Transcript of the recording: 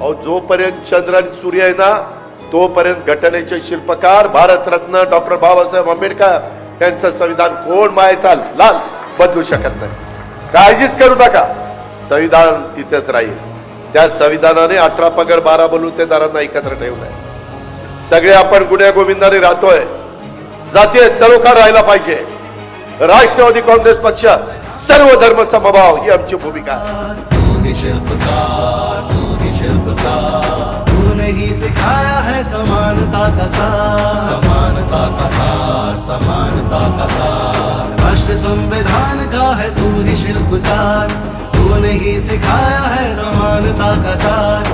अहो जोपर्यंत चंद्र आणि सूर्य आहे ना तोपर्यंत घटनेचे शिल्पकार भारतरत्न डॉक्टर बाबासाहेब आंबेडकर यांचं संविधान कोण मायाचा लाल बदलू शकत नाही. काळजीच करू नका. संविधान तिथेच राहील. त्या संविधानाने अठरा पगड बारा बलुतेदारांना एकत्र ठेवलंय. सगळे आपण गुन्ह्या गोविंदाने राहतोय. जातीय सलोखा राहायला पाहिजे. राष्ट्रवादी काँग्रेस पक्ष सर्व धर्म समभाव ही आमची भूमिका आहे. तू का शिल्पकार तूने ही सिखाया है समानता का सार। समानता का सार समानता का सार। राष्ट्र संविधान का है तू ही शिल्पकार। तूने ही सिखाया है समानता का सार।